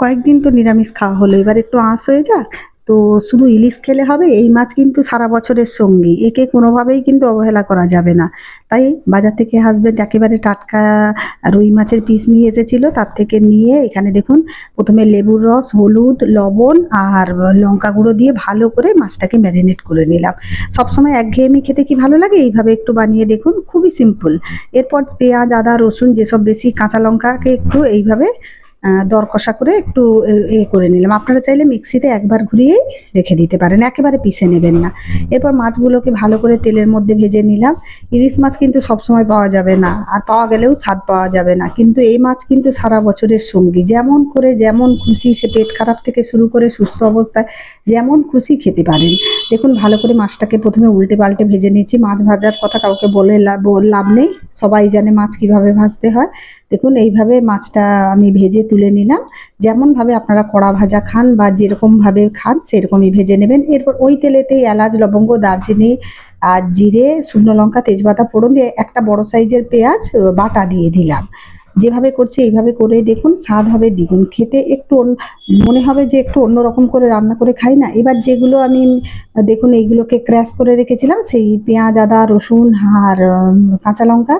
কয়েকদিন তো নিরামিষ খাওয়া হলো, এবার একটু আঁশ হয়ে যাক। তো শুধু ইলিশ খেলে হবে, এই মাছ কিন্তু সারা বছরের সঙ্গী। একে কোনোভাবেই কিন্তু অবহেলা করা যাবে না। তাই বাজার থেকে হাজবেন্ড একেবারে টাটকা রুই মাছের পিস নিয়ে এসেছিল, তার থেকে নিয়ে এখানে দেখুন, প্রথমে লেবুর রস, হলুদ, লবণ আর লঙ্কা গুঁড়ো দিয়ে ভালো করে মাছটাকে ম্যারিনেট করে নিলাম। সবসময় একঘেয়েমি খেতে কি ভালো লাগে? এইভাবে একটু বানিয়ে দেখুন, খুবই সিম্পল এরপর পেঁয়াজ, আদা, রসুন, যেসব বেশি কাঁচা লঙ্কাকে একটু এইভাবে দর কষা করে একটু এ- করে নিলাম। আপনারা চাইলে মিক্সিতে একবার ঘুরিয়ে রেখে দিতে পারেন একেবারে পিষে নেবেন না। এরপর মাছগুলোকে ভালো করে তেলের মধ্যে ভেজে নিলাম। ইলিশ মাছ কিন্তু সবসময় পাওয়া যাবে না আর পাওয়া গেলেও স্বাদ পাওয়া যাবে না। কিন্তু এই মাছ কিন্তু সারা বছরের সঙ্গী। যেমন করে যেমন খুশি সে পেট খারাপ থেকে শুরু করে সুস্থ অবস্থায় যেমন খুশি খেতে পারেন। দেখুন ভালো করে মাছটাকে প্রথমে উল্টে পাল্টে ভেজে নিয়েছি। মাছ ভাজার কথা কাউকে বলে লাভ লাভ নেই। সবাই জানে মাছ কীভাবে ভাজতে হয়। দেখুন এইভাবে মাছটা আমি ভেজে তুলে নিলাম। যেমনভাবে আপনারা কড়া ভাজা খান বা যেরকমভাবে খান সেরকমই ভেজে নেবেন। এরপর ওই তেলেতেই এলাচ, লবঙ্গ, দারচিনি আর জিরে, শুকনো লঙ্কা, তেজপাতা, ফোড়ন দিয়ে একটা বড় সাইজের পেঁয়াজ, বাটা দিয়ে দিলাম। যেভাবে করছি, এইভাবে করে দেখুন, স্বাদ হবে দ্বিগুণ। খেতে একটু মনে হবে যে একটু অন্যরকম করে রান্না করে খাই না। এবার যেগুলো আমি, দেখুন, এইগুলোকে ক্র্যাশ করে রেখেছিলাম, সেই পেঁয়াজ, আদা, রসুন, আর কাঁচা লঙ্কা,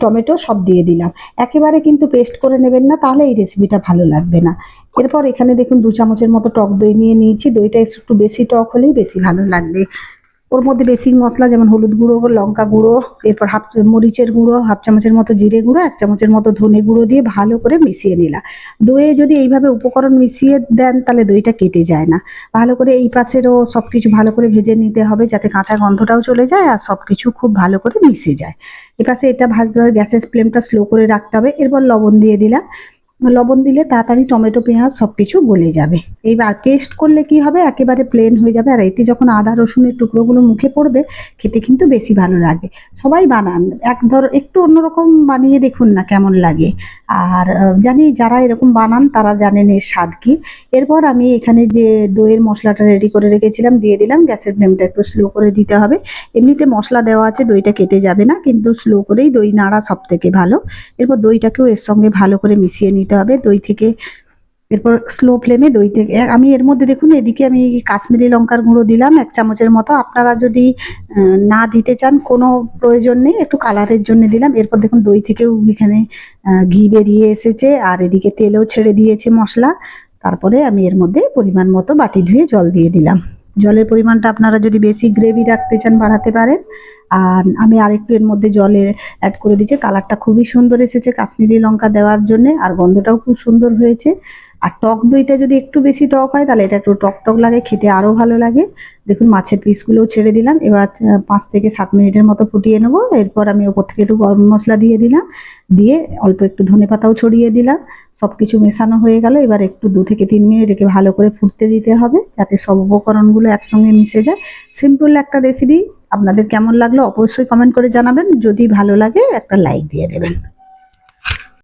টমেটো সব দিয়ে দিলাম। একেবারে কিন্তু পেস্ট করে নেবেন না, তাহলে এই রেসিপিটা ভালো লাগবে না। এরপর এখানে দেখুন, দু চামচের মতো টক দই নিয়ে নিয়েছি। দইটা একটু বেশি টক হলেই বেশি ভালো লাগবে। ওর মধ্যে বেসিক মশলা যেমন হলুদ গুঁড়ো, লঙ্কা গুঁড়ো, এরপর হাফ মরিচের গুঁড়ো, হাফ চামচের মতো জিরে গুঁড়ো, এক চামচের মতো ধনে গুঁড়ো দিয়ে ভালো করে মিশিয়ে নিলাম দইয়ে যদি এইভাবে উপকরণ মিশিয়ে দেন তাহলে দইটা কেটে যায় না। ভালো করে এই পাশেরও সব কিছু ভালো করে ভেজে নিতে হবে যাতে কাঁচা গন্ধটাও চলে যায় আর সব কিছু খুব ভালো করে মিশে যায়। এপাশে এটা ভাজতে গ্যাসের ফ্লেমটা স্লো করে রাখতে হবে। এরপর লবণ দিয়ে দিলাম। লবণ দিলে তাড়াতাড়ি টমেটো, পেঁয়াজ সব কিছু গলে যাবে। এইবার পেস্ট করলে কি হবে? একেবারে প্লেন হয়ে যাবে। আর এতে যখন আদা, রসুনের টুকরোগুলো মুখে পড়বে, খেতে কিন্তু বেশি ভালো লাগবে। সবাই বানান। এক ধর, একটু অন্যরকম বানিয়ে দেখুন না কেমন লাগে। আর জানি যারা এরকম বানান, তারা জানেন এর স্বাদ কি। এরপর আমি এখানে যে দইয়ের মশলাটা রেডি করে রেখেছিলাম, দিয়ে দিলাম। গ্যাসের ফ্লেমটা একটু স্লো করে দিতে হবে। এমনিতে মশলা দেওয়া আছে, দইটা কেটে যাবে না, কিন্তু স্লো করেই দই নাড়া সব থেকে ভালো। এরপর দইটাকেও এর সঙ্গে ভালো করে মিশিয়ে নিতে হবে দই থেকে। এরপর স্লো ফ্লেমে দই থেকে আমি এর মধ্যে দেখুন, এদিকে আমি কাশ্মীরি লঙ্কার গুঁড়ো দিলাম এক চামচের মতো। আপনারা যদি না দিতে চান, কোনো প্রয়োজন নেই, একটু কালারের জন্য দিলাম। এরপর দেখুন, দই থেকেও এখানে ঘি বেরিয়ে এসেছে। আর এদিকে তেলেও ছেড়ে দিয়েছে মশলা। তারপরে আমি এর মধ্যে পরিমাণ মতো বাটি ধুয়ে জল দিয়ে দিলাম। জলের পরিমাণটা আপনারা যদি বেশি গ্রেভি রাখতে চান বাড়াতে পারেন। আর আমি আরেকটু এর মধ্যে জলে অ্যাড করে দিয়েছি কালারটা খুবই সুন্দর এসেছে কাশ্মীরি লঙ্কা দেওয়ার জন্যে। আর গন্ধটাও খুব সুন্দর হয়েছে। আর টক দইটা যদি একটু বেশি টক হয়, তাহলে এটা একটু টক টক লাগে, খেতে আরও ভালো লাগে। দেখুন, মাছের পিসগুলোও ছেড়ে দিলাম। এবার পাঁচ থেকে সাত মিনিটের মতো ফুটিয়ে নেব। এরপর আমি ওপর থেকে একটু গরম মশলা দিয়ে দিলাম। দিয়ে অল্প একটু ধনে পাতাও ছড়িয়ে দিলাম। সব কিছু মেশানো হয়ে গেল। এবার একটু দু থেকে তিন মিনিট একে ভালো করে ফুটতে দিতে হবে, যাতে সব উপকরণগুলো একসঙ্গে মিশে যায়। সিম্পল একটা রেসিপি। আপনাদের কেমন লাগল অবশ্যই কমেন্ট করে জানাবেন। যদি ভালো লাগে, একটা লাইক দিয়ে দেবেন।